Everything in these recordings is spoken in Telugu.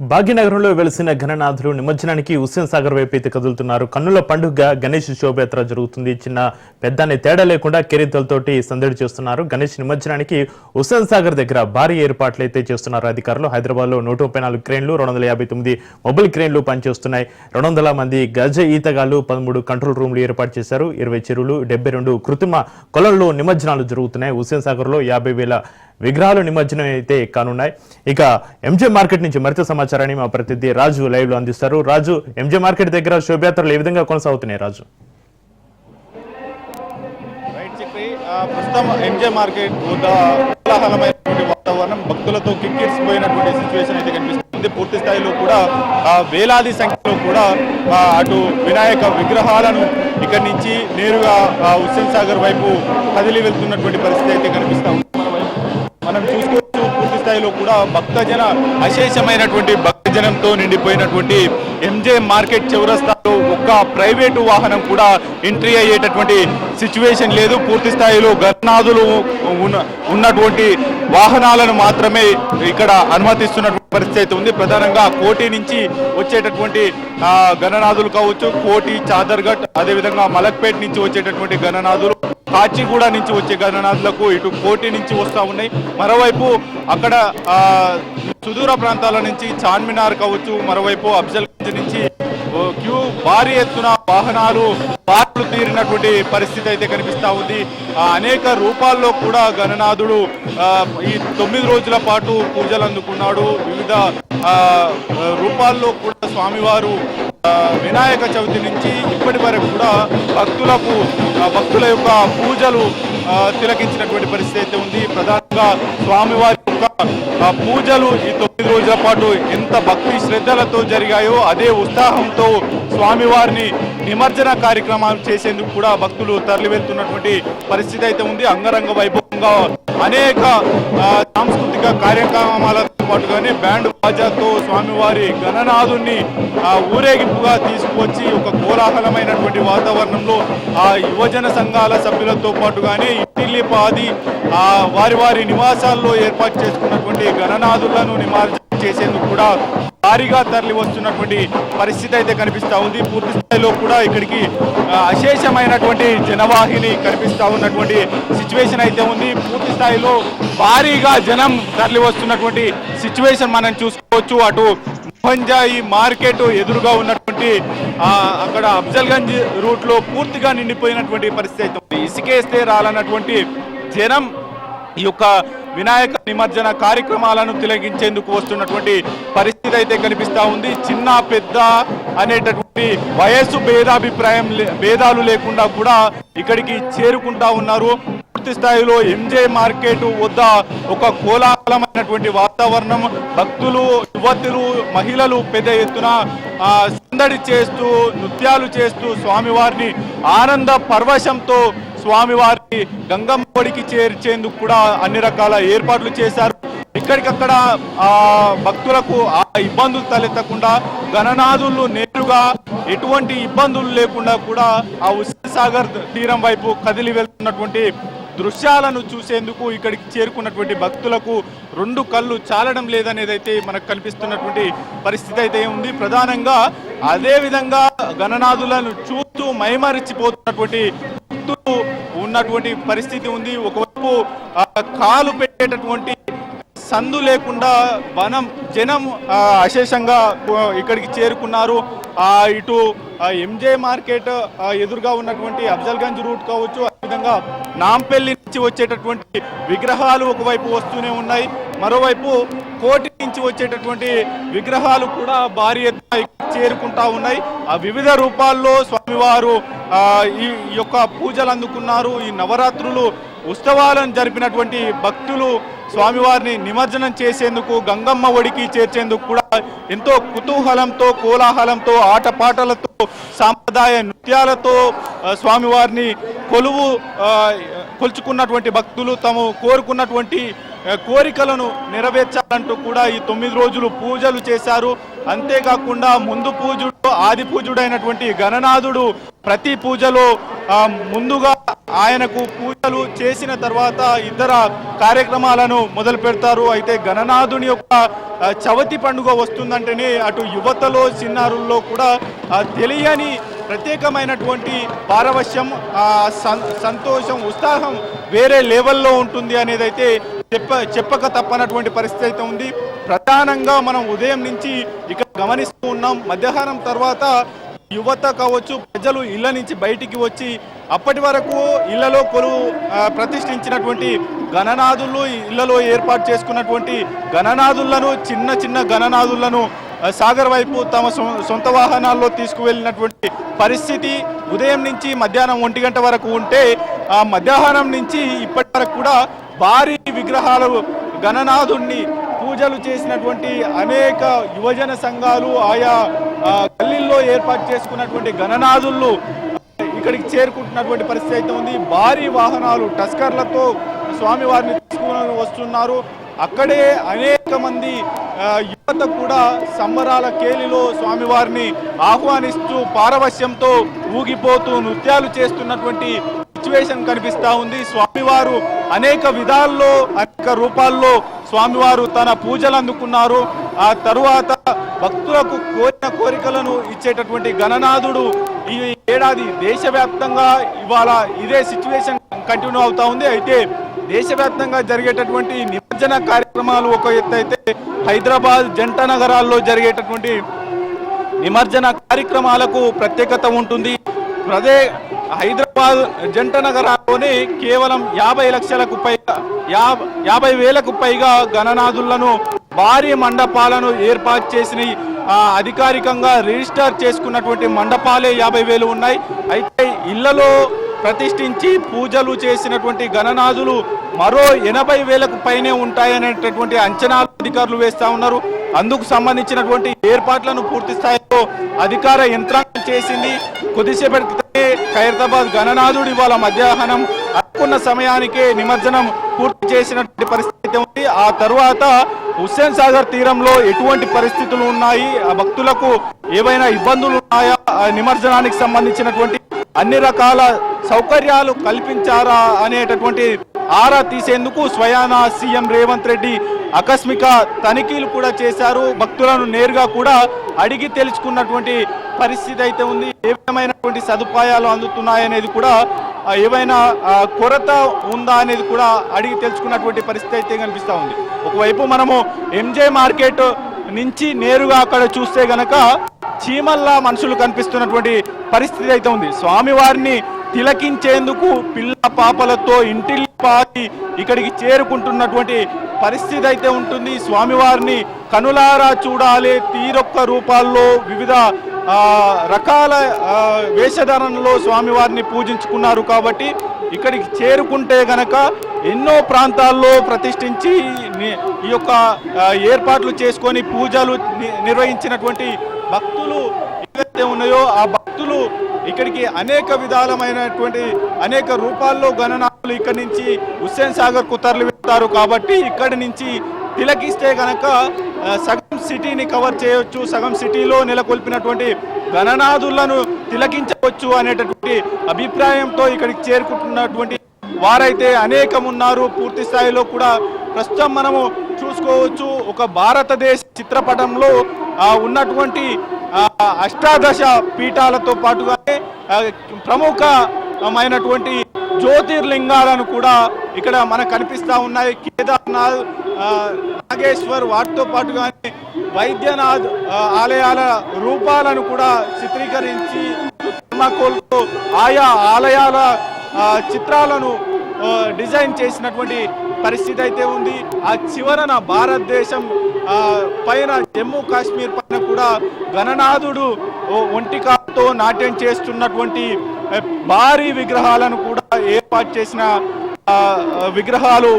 భాగ్యనగరంలో వెలిసిన ఘననాథులు నిమజ్జనానికి హుస్సేన్ సాగర్ వైపు అయితే కదులుతున్నారు. కన్నుల పండుగ గణేష్ శోభయాత్ర జరుగుతుంది. చిన్న పెద్దని తేడా లేకుండా కేరింతలతోటి సందడి చేస్తున్నారు. గణేష్ నిమజ్జనానికి హుస్సేన్ సాగర్ దగ్గర భారీ ఏర్పాట్లు అయితే చేస్తున్నారు. అధికారులు హైదరాబాద్లో నూట ముప్పై నాలుగు క్రేన్లు రెండు వందల యాభై తొమ్మిది మొబైల్ క్రేన్లు పనిచేస్తున్నాయి. రెండు వందల మంది గజ ఈతగాళ్ళు పదమూడు కంట్రోల్ రూమ్లు ఏర్పాటు చేశారు. ఇరవై చెరువులు డెబ్బై రెండు కృత్రిమ కొలల్లో నిమజ్జనాలు జరుగుతున్నాయి. హుస్సేన్ సాగర్లో యాభై వేల విగ్రహాలు నిమజ్జనం అయితే కానున్నాయి. ఇక ఎంజే మార్కెట్ నుంచి మరింత సమాచారాన్ని మా ప్రతినిధి రాజు లైవ్లో అందిస్తారు. రాజు ఎంజే మార్కెట్ దగ్గర శోభయాత్రలు ఏ విధంగా కొనసాగుతున్నాయి రాజు? ప్రస్తుతం ఎంజే మార్కెట్ కోలాహలమైనటువంటి వాతావరణం భక్తులతో కిక్కిరిసిపోయినటువంటి సిచ్యువేషన్ అయితే కనిపిస్తుంది. పూర్తి స్థాయిలో కూడా ఆ, వేలాది సంఖ్యలో కూడా అటు వినాయక విగ్రహాలను ఇక్కడి నుంచి నేరుగా హుస్సేన్ సాగర్ వైపు కదిలి వెళ్తున్నటువంటి పరిస్థితి అయితే కనిపిస్తా ఉంది. మనం చూసుకోవచ్చు పూర్తి స్థాయిలో కూడా భక్తజన అశేషమైనటువంటి భక్తజనంతో నిండిపోయినటువంటి ఎంజే మార్కెట్ చౌరస్తాలో ఒక్క ప్రైవేటు వాహనం కూడా ఎంట్రీ అయ్యేటటువంటి సిచ్యువేషన్ లేదు. పూర్తి స్థాయిలో గణనాథులు ఉన్న ఉన్నటువంటి వాహనాలను మాత్రమే ఇక్కడ అనుమతిస్తున్నటువంటి పరిస్థితి అయితే ఉంది. ప్రధానంగా కోటి నుంచి వచ్చేటటువంటి గణనాథులు కావచ్చు కోటి చాదర్ఘట్ అదేవిధంగా మలక్పేట్ నుంచి వచ్చేటటువంటి గణనాథులు కాచిగూడ నుంచి వచ్చే గణనాథులకు ఇటు కోటి నుంచి వస్తూ ఉన్నాయి. మరోవైపు అక్కడ సుదూర ప్రాంతాల నుంచి చార్మినార్ కావచ్చు మరోవైపు అఫ్జల్గంజ్ నుంచి నుంచి క్యూ భారీ ఎత్తున వాహనాలు పార్లు తీరినటువంటి పరిస్థితి అయితే కనిపిస్తా ఉంది. అనేక రూపాల్లో కూడా గణనాథుడు ఆ, ఈ తొమ్మిది రోజుల పాటు పూజలు అందుకున్నాడు. వివిధ ఆ, రూపాల్లో కూడా స్వామివారు వినాయక చవితి నుంచి ఇప్పటి వరకు కూడా భక్తులకు భక్తుల యొక్క పూజలు తిలకించినటువంటి పరిస్థితి అయితే ఉంది. ప్రధానంగా స్వామివారి యొక్క పూజలు ఈ తొమ్మిది రోజుల పాటు ఎంత భక్తి శ్రద్ధలతో జరిగాయో అదే ఉత్సాహంతో స్వామివారిని నిమజ్జన కార్యక్రమాలు చేసేందుకు కూడా భక్తులు తరలివెళ్తున్నటువంటి పరిస్థితి అయితే ఉంది. అంగరంగ వైపు అనేక సాంస్కృతిక కార్యక్రమాలతో పాటుగానే బ్యాండ్ బాజాతో స్వామివారి గణనాథుని ఆ, ఊరేగింపుగా తీసుకువచ్చి ఒక కోలాహలమైనటువంటి వాతావరణంలో ఆ యువజన సంఘాల సభ్యులతో పాటుగానే ఇంటిల్లిపాది ఆ వారి వారి నివాసాల్లో ఏర్పాటు చేసుకున్నటువంటి గణనాథులను నిమజ్జనం చేసేందుకు కూడా భారీగా తరలి వస్తున్నటువంటి పరిస్థితి అయితే కనిపిస్తా ఉంది. పూర్తి స్థాయిలో కూడా ఇక్కడికి అశేషమైనటువంటి జనవాహిని కనిపిస్తా ఉన్నటువంటి సిచ్యువేషన్ అయితే ఉంది. పూర్తి స్థాయిలో భారీగా జనం తరలి వస్తున్నటువంటి సిచ్యువేషన్ మనం చూసుకోవచ్చు. అటు పంజాయి మార్కెట్ ఎదురుగా ఉన్నటువంటి అక్కడ అఫ్జల్గంజ్ రూట్లో పూర్తిగా నిండిపోయినటువంటి పరిస్థితి అయితే ఉంది. ఇసుకేస్తే రాలన్నటువంటి జనం ఈ యొక్క వినాయక నిమజ్జన కార్యక్రమాలను తిలగించేందుకు వస్తున్నటువంటి పరిస్థితి అయితే కనిపిస్తా ఉంది. చిన్న పెద్ద అనేటటువంటి వయస్సు భేదాభిప్రాయం లే- భేదాలు లేకుండా కూడా ఇక్కడికి చేరుకుంటా ఉన్నారు. పూర్తి స్థాయిలో ఎంజే మార్కెట్ వద్ద ఒక కోలాహలమైనటువంటి వాతావరణం. భక్తులు యువతులు మహిళలు పెద్ద ఎత్తున సందడి చేస్తూ నృత్యాలు చేస్తూ స్వామివారిని ఆనంద పర్వశంతో స్వామివారిని వారిని ఒడికి చేర్చేందుకు కూడా అన్ని రకాల ఏర్పాట్లు చేశారు. ఇక్కడికక్కడ ఆ భక్తులకు ఆ ఇబ్బందులు తలెత్తకుండా గణనాథులు నేరుగా ఎటువంటి ఇబ్బందులు లేకుండా కూడా ఆ హుస్సేన్ సాగర్ తీరం వైపు కదిలి వెళ్తున్నటువంటి దృశ్యాలను చూసేందుకు ఇక్కడికి చేరుకున్నటువంటి భక్తులకు రెండు కళ్ళు చాలడం లేదనేది అయితే మనకు కనిపిస్తున్నటువంటి పరిస్థితి అయితే ఉంది. ప్రధానంగా అదే విధంగా గణనాథులను చూస్తూ మైమరిచిపోతున్నటువంటి భక్తులు ఉన్నటువంటి పరిస్థితి ఉంది. ఒకవైపు ఆ, కాలు పెట్టేటటువంటి సందు లేకుండా వనం జనం అశేషంగా ఇక్కడికి చేరుకున్నారు. ఆ, ఇటు ఎంజే మార్కెట్ ఎదురుగా ఉన్నటువంటి అఫ్జల్గంజ్ రూట్ కావచ్చు అదేవిధంగా నాంపల్లి నుంచి వచ్చేటటువంటి విగ్రహాలు ఒకవైపు వస్తూనే ఉన్నాయి. మరోవైపు కోటి నుంచి వచ్చేటటువంటి విగ్రహాలు కూడా భారీ ఎత్తున చేరుకుంటా ఉన్నాయి. ఆ వివిధ రూపాల్లో స్వామివారు ఆ, ఈ యొక్క పూజలు అందుకున్నారు. ఈ నవరాత్రులు ఉత్సవాలను జరిపినటువంటి భక్తులు స్వామివారిని నిమజ్జనం చేసేందుకు గంగమ్మ ఒడికి చేర్చేందుకు కూడా ఎంతో కుతూహలంతో కోలాహలంతో ఆటపాటలతో సాంప్రదాయ నృత్యాలతో స్వామివారిని కొలువు కొలుచుకున్నటువంటి భక్తులు తాము కోరుకున్నటువంటి కోరికలను నెరవేర్చాలంటూ కూడా ఈ తొమ్మిది రోజులు పూజలు చేశారు. అంతేకాకుండా ముందు పూజుడు ఆది పూజుడైనటువంటి గణనాథుడు ప్రతి పూజలో ముందుగా ఆయనకు పూజలు చేసిన తర్వాత ఇతర కార్యక్రమాలను మొదలు పెడతారు. అయితే గణనాథుని యొక్క చవతి పండుగ వస్తుందంటేనే అటు యువతలో చిన్నారుల్లో కూడా తెలియని ప్రత్యేకమైనటువంటి పారవశ్యం ఆ, సంతోషం ఉత్సాహం వేరే లెవెల్లో ఉంటుంది అనేది అయితే చెప్ప చెప్పక తప్పనటువంటి పరిస్థితి అయితే ఉంది. ప్రధానంగా మనం ఉదయం నుంచి ఇక గమనిస్తూ ఉన్నాం. మధ్యాహ్నం తర్వాత యువత కావచ్చు ప్రజలు ఇళ్ళ నుంచి బయటికి వచ్చి అప్పటి వరకు ఇళ్ళలో కొలువు ప్రతిష్ఠించినటువంటి గణనాథులు ఇళ్ళలో ఏర్పాటు చేసుకున్నటువంటి గణనాథులను చిన్న చిన్న గణనాథులను సాగర్ వైపు తమ సొ- సొంత వాహనాల్లో తీసుకువెళ్ళినటువంటి పరిస్థితి ఉదయం నుంచి మధ్యాహ్నం ఒంటి గంట వరకు ఉంటే ఆ మధ్యాహ్నం నుంచి ఇప్పటి వరకు కూడా భారీ విగ్రహాలు గణనాథుణ్ణి పూజలు చేసినటువంటి అనేక యువజన సంఘాలు ఆయా గల్లీల్లో ఏర్పాటు చేసుకున్నటువంటి గణనాథులు ఇక్కడికి చేరుకుంటున్నటువంటి పరిస్థితి అయితే ఉంది. భారీ వాహనాలు టస్కర్లతో స్వామివారిని తీసుకుని వస్తున్నారు. అక్కడే అనేక మంది యువత కూడా సంబరాల కేలిలో స్వామివారిని ఆహ్వానిస్తూ పారవశ్యంతో ఊగిపోతూ నృత్యాలు చేస్తున్నటువంటి సిచ్యువేషన్ కనిపిస్తూ ఉంది. స్వామివారు అనేక విధాల్లో అనేక రూపాల్లో స్వామివారు తన పూజలు అందుకున్నారు. ఆ తరువాత భక్తులకు కోరిన కోరికలను ఇచ్చేటటువంటి గణనాథుడు ఈ ఏడాది దేశవ్యాప్తంగా ఇవాళ ఇదే సిచ్యువేషన్ కంటిన్యూ అవుతా ఉంది. అయితే దేశవ్యాప్తంగా జరిగేటటువంటి నిమజ్జన కార్యక్రమాలు ఒక ఎత్తు అయితే హైదరాబాద్ జంట నగరాల్లో జరిగేటటువంటి నిమజ్జన కార్యక్రమాలకు ప్రత్యేకత ఉంటుంది. అదే హైదరాబాద్ జంట నగరాల్లోనే కేవలం యాభై లక్షలకు పైగా యాభై వేలకు పైగా గణనాథులను భారీ మండపాలను ఏర్పాటు చేసిన అధికారికంగా రిజిస్టర్ చేసుకున్నటువంటి మండపాలే యాభై వేలు ఉన్నాయి. అయితే ఇళ్ళలో ప్రతిష్ఠించి పూజలు చేసినటువంటి గణనాథులు మరో ఎనభై వేలకు పైనే ఉంటాయనేటటువంటి అంచనాలు అధికారులు వేస్తా ఉన్నారు. అందుకు సంబంధించినటువంటి ఏర్పాట్లను పూర్తి స్థాయిలో అధికార యంత్రాంగం చేసింది. కొద్దిసేపటి క్రితమే ఖైరతాబాద్ గణనాథుడు ఇవాళ మధ్యాహ్నం అనుకున్న సమయానికే నిమజ్జనం పూర్తి చేసినటువంటి పరిస్థితి అయితే ఉంది. ఆ తరువాత హుస్సేన్ సాగర్ తీరంలో ఎటువంటి పరిస్థితులు ఉన్నాయి? ఆ భక్తులకు ఏవైనా ఇబ్బందులు ఉన్నాయా? నిమజ్జనానికి సంబంధించినటువంటి అన్ని రకాల సౌకర్యాలు కల్పించారా అనేటటువంటి ఆరా తీసేందుకు స్వయానా సీఎం రేవంత్ రెడ్డి ఆకస్మిక తనిఖీలు కూడా చేశారు. భక్తులను నేరుగా కూడా అడిగి తెలుసుకున్నటువంటి పరిస్థితి అయితే ఉంది. ఏ విధమైనటువంటి సదుపాయాలు అందుతున్నాయనేది కూడా ఏవైనా కొరత ఉందా అనేది కూడా అడిగి తెలుసుకున్నటువంటి పరిస్థితి అయితే కనిపిస్తూ ఉంది. ఒకవైపు మనము ఎంజే మార్కెట్ నుంచి నేరుగా అక్కడ చూస్తే గనక చీమల్లా మనుషులు కనిపిస్తున్నటువంటి పరిస్థితి అయితే ఉంది. స్వామివారిని తిలకించేందుకు పిల్ల పాపలతో ఇంటిల్లి పాటి ఇక్కడికి చేరుకుంటున్నటువంటి పరిస్థితి అయితే ఉంటుంది. స్వామివారిని కనులారా చూడాలి. తీరొక్క రూపాల్లో వివిధ రకాల వేషధారణలో స్వామివారిని పూజించుకున్నారు కాబట్టి ఇక్కడికి చేరుకుంటే గనక ఎన్నో ప్రాంతాల్లో ప్రతిష్ఠించి ఈ యొక్క ఏర్పాట్లు చేసుకొని పూజలు ని- నిర్వహించినటువంటి భక్తులు ఏదైతే ఉన్నాయో ఆ భక్తులు ఇక్కడికి అనేక విధాలమైనటువంటి అనేక రూపాల్లో గణనాథులు ఇక్కడి నుంచి హుస్సేన్ సాగర్కు తరలి వెళ్తారు కాబట్టి ఇక్కడి నుంచి తిలకిస్తే కనుక సగం సిటీని కవర్ చేయొచ్చు సగం సిటీలో నెలకొల్పినటువంటి గణనాథులను తిలకించవచ్చు అనేటటువంటి అభిప్రాయంతో ఇక్కడికి చేరుకుంటున్నటువంటి వారైతే అనేకం ఉన్నారు పూర్తి స్థాయిలో కూడా ప్రస్తుతం మనము చూసుకోవచ్చు ఒక భారతదేశ చిత్రపటంలో ఉన్నటువంటి అష్టాదశ పీఠాలతో పాటుగానే ప్రముఖమైనటువంటి జ్యోతిర్లింగాలను కూడా ఇక్కడ మనకు కనిపిస్తా ఉన్నాయి. కేదార్నాథ్ నాగేశ్వర్ వాటితో పాటుగానే వైద్యనాథ్ ఆలయాల రూపాలను కూడా చిత్రీకరించి థర్మాకోల్తో ఆయా ఆలయాల చిత్రాలను డిజైన్ చేసినటువంటి పరిస్థితి అయితే ఉంది. ఆ చివరన భారతదేశం పైన జమ్మూ కాశ్మీర్ పైన కూడా గణనాథుడు ఓ నాట్యం చేస్తున్నటువంటి భారీ విగ్రహాలను కూడా ఏర్పాటు చేసిన విగ్రహాలు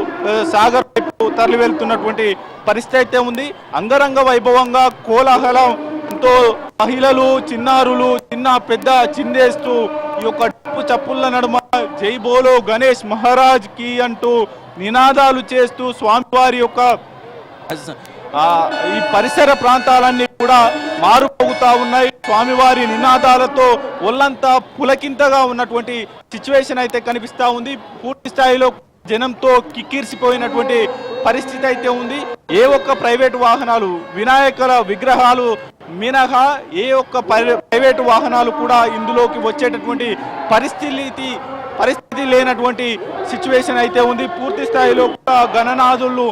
సాగర్ వైపు తరలి వెళ్తున్నటువంటి పరిస్థితి అయితే ఉంది. అంగరంగ వైభవంగా కోలాహలం ఎంతో మహిళలు చిన్నారులు చిన్న పెద్ద చిందేస్తూ ఈ యొక్క డప్పు చప్పుళ్ళ నడుమ జై బోలో గణేష్ మహారాజ్కి అంటూ నినాదాలు చేస్తూ స్వామివారి యొక్క ఈ పరిసర ప్రాంతాలన్నీ కూడా మారుపోగుతా ఉన్నాయి. స్వామివారి నినాదాలతో ఒళ్ళంతా పులకింతగా ఉన్నటువంటి సిచ్యువేషన్ అయితే కనిపిస్తూ ఉంది. పూర్తి స్థాయిలో జనంతో కిక్కిరిసిపోయినటువంటి పరిస్థితి అయితే ఉంది. ఏ ఒక్క ప్రైవేటు వాహనాలు వినాయకుల విగ్రహాలు మినహా ఏ ఒక్క ప్రైవే- ప్రైవేటు వాహనాలు కూడా ఇందులోకి వచ్చేటటువంటి పరిస్థితి పరిస్థితి లేనటువంటి సిచ్యువేషన్ అయితే ఉంది. పూర్తి స్థాయిలో కూడా గణనాథులు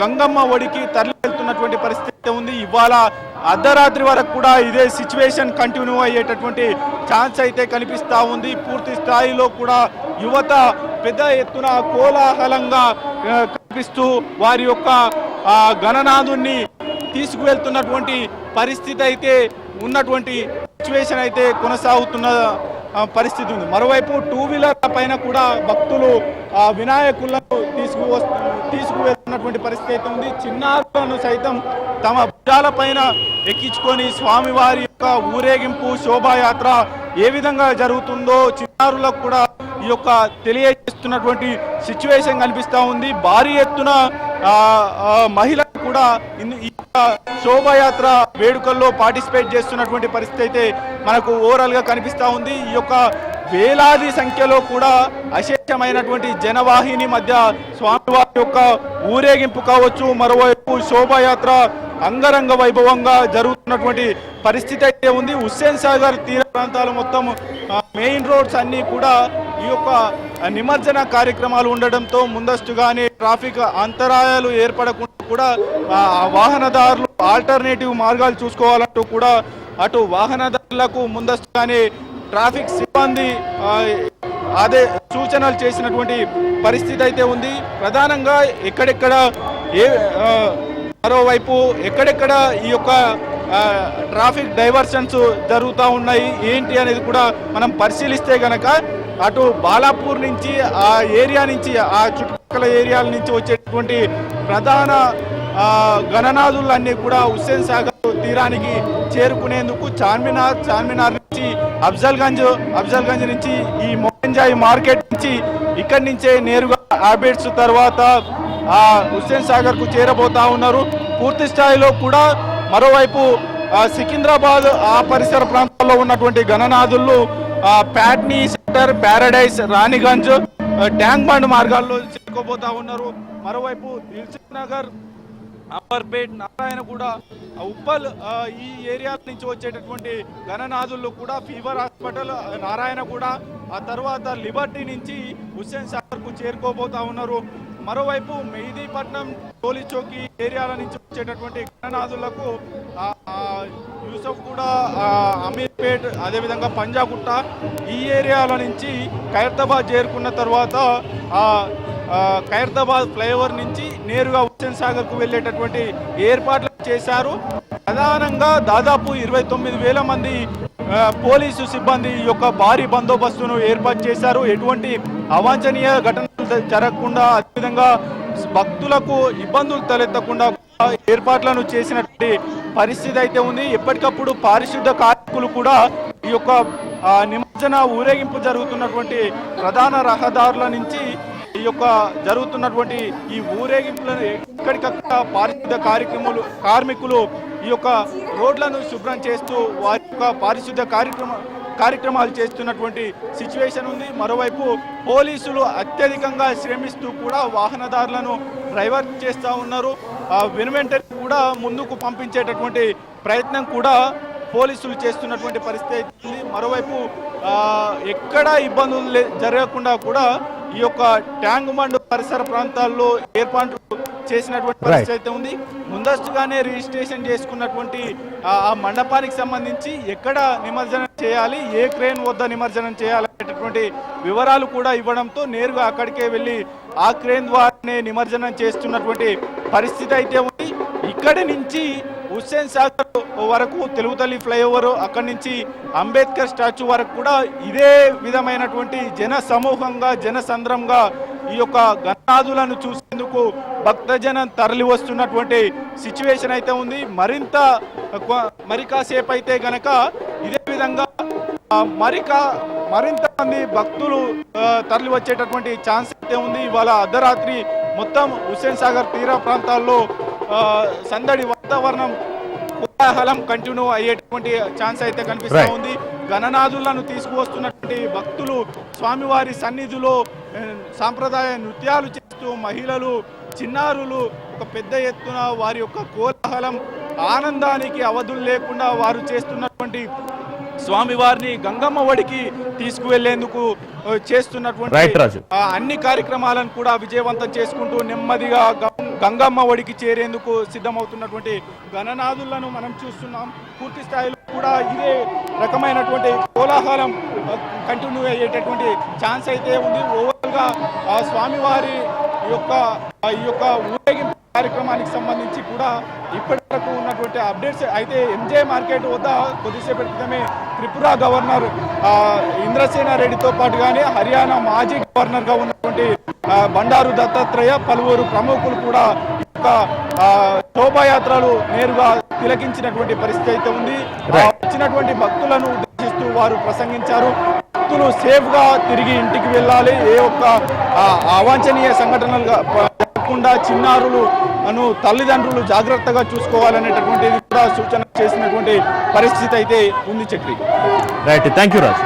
గంగమ్మ ఒడికి తరలి వెళ్తున్నటువంటి పరిస్థితి అయితే ఉంది. ఇవాళ అర్ధరాత్రి వరకు కూడా ఇదే సిచ్యువేషన్ కంటిన్యూ అయ్యేటటువంటి ఛాన్స్ అయితే కనిపిస్తూ ఉంది. పూర్తి స్థాయిలో కూడా యువత పెద్ద ఎత్తున కోలాహలంగా కనిపిస్తూ వారి యొక్క గణనాథుణ్ణి తీసుకువెళ్తున్నటువంటి పరిస్థితి అయితే ఉన్నటువంటి సిచ్యువేషన్ అయితే కొనసాగుతున్న పరిస్థితి ఉంది. మరోవైపు టూ వీలర్ పైన కూడా భక్తులు ఆ వినాయకులను తీసుకు తీసుకువెళ్తున్నటువంటి పరిస్థితి అయితే ఉంది. చిన్నారులను సైతం తమ భుజాల పైన ఎక్కించుకొని స్వామివారి యొక్క ఊరేగింపు శోభాయాత్ర ఏ విధంగా జరుగుతుందో చిన్నారులకు కూడా ఈ యొక్క తెలియజేస్తున్నటువంటి సిచ్యువేషన్ కనిపిస్తూ ఉంది. భారీ ఎత్తున మహిళలు కూడా ఈ యొక్క శోభాయాత్ర వేడుకల్లో పార్టిసిపేట్ చేస్తున్నటువంటి పరిస్థితి అయితే మనకు ఓవరాల్గా కనిపిస్తూ ఉంది. ఈ యొక్క వేలాది సంఖ్యలో కూడా అశేషమైనటువంటి జనవాహిని మధ్య స్వామివారి యొక్క ఊరేగింపు కావచ్చు మరోవైపు శోభాయాత్ర అంగరంగ వైభవంగా జరుగుతున్నటువంటి పరిస్థితి అయితే ఉంది. హుస్సేన్ సాగర్ తీర ప్రాంతాలు మొత్తం మెయిన్ రోడ్స్ అన్నీ కూడా ఈ యొక్క నిమజ్జన కార్యక్రమాలు ఉండడంతో ముందస్తుగానే ట్రాఫిక్ అంతరాయాలు ఏర్పడకుండా కూడా వాహనదారులు ఆల్టర్నేటివ్ మార్గాలు చూసుకోవాలంటూ కూడా అటు వాహనదారులకు ముందస్తుగానే ట్రాఫిక్ సిబ్బంది అదే సూచనలు చేసినటువంటి పరిస్థితి అయితే ఉంది. ప్రధానంగా ఎక్కడెక్కడ ఏ మరోవైపు ఎక్కడెక్కడ ఈ యొక్క ట్రాఫిక్ డైవర్షన్స్ జరుగుతూ ఉన్నాయి ఏంటి అనేది కూడా మనం పరిశీలిస్తే గనక అటు బాలాపూర్ నుంచి ఆ ఏరియా నుంచి ఆ చుట్టుపక్కల ఏరియాల నుంచి వచ్చేటువంటి ప్రధాన ఆ, గణనాథులన్నీ కూడా హుస్సేన్ సాగర్ తీరానికి చేరుకునేందుకు చార్మినార్ చార్మినార్ నుంచి అఫ్జల్గంజ్ అఫ్జల్గంజ్ నుంచి ఈ మోహన్జాయి మార్కెట్ నుంచి ఇక్కడి నుంచే నేరుగా హ్యాబిట్స్ తర్వాత ఆ హుస్సేన్ సాగర్కు చేరబోతా ఉన్నారు. పూర్తి స్థాయిలో కూడా మరోవైపు సికింద్రాబాద్ ఆ పరిసర ప్రాంతాల్లో ఉన్నటువంటి గణనాథులు ఆ, Patny sector Paradise Ranigunj tank bund మార్గాల్లో చేరుకోబోతా ఉన్నారు. మరోవైపు దిల్సుఖ్ నగర్ అంబర్పేట్ నారాయణ కూడా ఉప్పల్ ఈ ఏరియా నుంచి వచ్చేటటువంటి గణనాథులు కూడా ఫీవర్ హాస్పిటల్ నారాయణ కూడా ఆ తర్వాత లిబర్టీ నుంచి హుస్సేన్ సాగర్కు చేరుకోబోతా ఉన్నారు. మరోవైపు మెహదీపట్నం టోలీ చౌకీ ఏరియాల నుంచి వచ్చేటటువంటి గణనాథులకు యూసఫ్ కూడా అమీర్పేట్ అదేవిధంగా పంజాగుట్ట ఈ ఏరియాల నుంచి ఖైరతాబాద్ చేరుకున్న తర్వాత ఖైరతాబాద్ ఫ్లైఓవర్ నుంచి నేరుగా హుస్సేన్ సాగర్కు వెళ్ళేటటువంటి ఏర్పాట్లు చేశారు. ప్రధానంగా దాదాపు ఇరవై తొమ్మిది వేల మంది పోలీసు సిబ్బంది యొక్క భారీ బందోబస్తును ఏర్పాటు చేశారు. ఎటువంటి అవాంఛనీయ ఘటనలు జరగకుండా అదేవిధంగా భక్తులకు ఇబ్బందులు తలెత్తకుండా ఏర్పాట్లను చేసినటువంటి పరిస్థితి అయితే ఉంది. ఎప్పటికప్పుడు పారిశుద్ధ కార్మికులు కూడా ఈ యొక్క నిమజ్జన ఊరేగింపు జరుగుతున్నటువంటి ప్రధాన రహదారుల నుంచి ఈ యొక్క జరుగుతున్నటువంటి ఈ ఊరేగింపులను ఎక్కడికక్కడ పారిశుద్ధ కార్యక్రమాలు కార్మికులు ఈ యొక్క రోడ్లను శుభ్రం చేస్తూ వారి యొక్క పారిశుద్ధ కార్యక్రమ కార్యక్రమాలు చేస్తున్నటువంటి సిచ్యువేషన్ ఉంది. మరోవైపు పోలీసులు అత్యధికంగా శ్రమిస్తూ కూడా వాహనదారులను డ్రైవర్ చేస్తూ ఉన్నారు. ఆ, వెనువెంటనే కూడా ముందుకు పంపించేటటువంటి ప్రయత్నం కూడా పోలీసులు చేస్తున్నటువంటి పరిస్థితి ఉంది. మరోవైపు ఎక్కడా ఇబ్బందులు లే- జరగకుండా కూడా ఈ యొక్క ట్యాంక్ బండ్ పరిసర ప్రాంతాల్లో ఏర్పాట్లు చేసినటువంటి పరిస్థితి అయితే ఉంది. ముందస్తుగానే రిజిస్ట్రేషన్ చేసుకున్నటువంటి ఆ మండపానికి సంబంధించి ఎక్కడ నిమజ్జనం చేయాలి ఏ క్రేన్ వద్ద నిమజ్జనం చేయాలనేటటువంటి వివరాలు కూడా ఇవ్వడంతో నేరుగా అక్కడికే వెళ్ళి ఆ క్రేన్ ద్వారానే నిమజ్జనం చేస్తున్నటువంటి పరిస్థితి అయితే ఉంది. ఇక్కడి నుంచి హుస్సేన్ సాగర్ వరకు తెలుగు తల్లి ఫ్లైఓవర్ అక్కడి నుంచి అంబేద్కర్ స్టాచ్యూ వరకు కూడా ఇదే విధమైనటువంటి జన సమూహంగా జన సంద్రంగా ఈ యొక్క గణనాథులను చూసేందుకు భక్తజనం తరలి వస్తున్నటువంటి సిచ్యువేషన్ అయితే ఉంది. మరింత మరి కాసేపు అయితే గనక ఇదే విధంగా ఆ, మరి కా- మరింత మంది భక్తులు తరలి వచ్చేటటువంటి ఛాన్స్ అయితే ఉంది. ఇవాళ అర్ధరాత్రి మొత్తం హుస్సేన్ సాగర్ తీర ప్రాంతాల్లో సందడి వాతావరణం కోలాహలం కంటిన్యూ అయ్యేటువంటి ఛాన్స్ అయితే కనిపిస్తూ. ఉంది. గణనాథులను తీసుకువస్తున్నటువంటి భక్తులు స్వామివారి సన్నిధిలో సాంప్రదాయ నృత్యాలు చేస్తూ మహిళలు చిన్నారులు ఒక పెద్ద ఎత్తున వారి యొక్క కోలాహలం ఆనందానికి అవధులు లేకుండా వారు చేస్తున్నటువంటి స్వామివారిని గంగమ్మ ఒడికి తీసుకువెళ్ళేందుకు చేస్తున్నటువంటి అన్ని కార్యక్రమాలను కూడా విజయవంతం చేసుకుంటూ నెమ్మదిగా గంగమ్మ ఒడికి చేరేందుకు సిద్ధమవుతున్నటువంటి గణనాథులను మనం చూస్తున్నాం. పూర్తి స్థాయిలో కూడా ఇదే రకమైనటువంటి కోలాహలం కంటిన్యూ అయ్యేటటువంటి ఛాన్స్ అయితే ఉంది. యొక్క స్వామివారి యొక్క ఈ యొక్క ఊరేగింపు కార్యక్రమానికి సంబంధించి కూడా ఇప్పటి వరకు ఉన్నటువంటి అప్డేట్స్ అయితే ఎంజే మార్కెట్ వద్ద కొద్దిసేపటి క్రితమే త్రిపుర గవర్నర్ ఇంద్రసేన రెడ్డితో పాటు కానీ హర్యానా మాజీ గవర్నర్గా ఉన్నటువంటి బండారు దత్తాత్రేయ పలువురు ప్రముఖులు కూడా ఈ యొక్క శోభాయాత్రలు నేరుగా తిలకించినటువంటి పరిస్థితి అయితే ఉంది. వచ్చినటువంటి భక్తులను ఉద్దేశిస్తూ వారు ప్రసంగించారు. భక్తులు సేఫ్గా తిరిగి ఇంటికి వెళ్ళాలి. ఏ ఒక్క అవాంఛనీయ సంఘటనలు జరగకుండా చిన్నారులు అను తల్లిదండ్రులు జాగ్రత్తగా చూసుకోవాలనేటటువంటిది కూడా సూచన చేసినటువంటి పరిస్థితి అయితే ఉంది Chakri. Right thank you Raju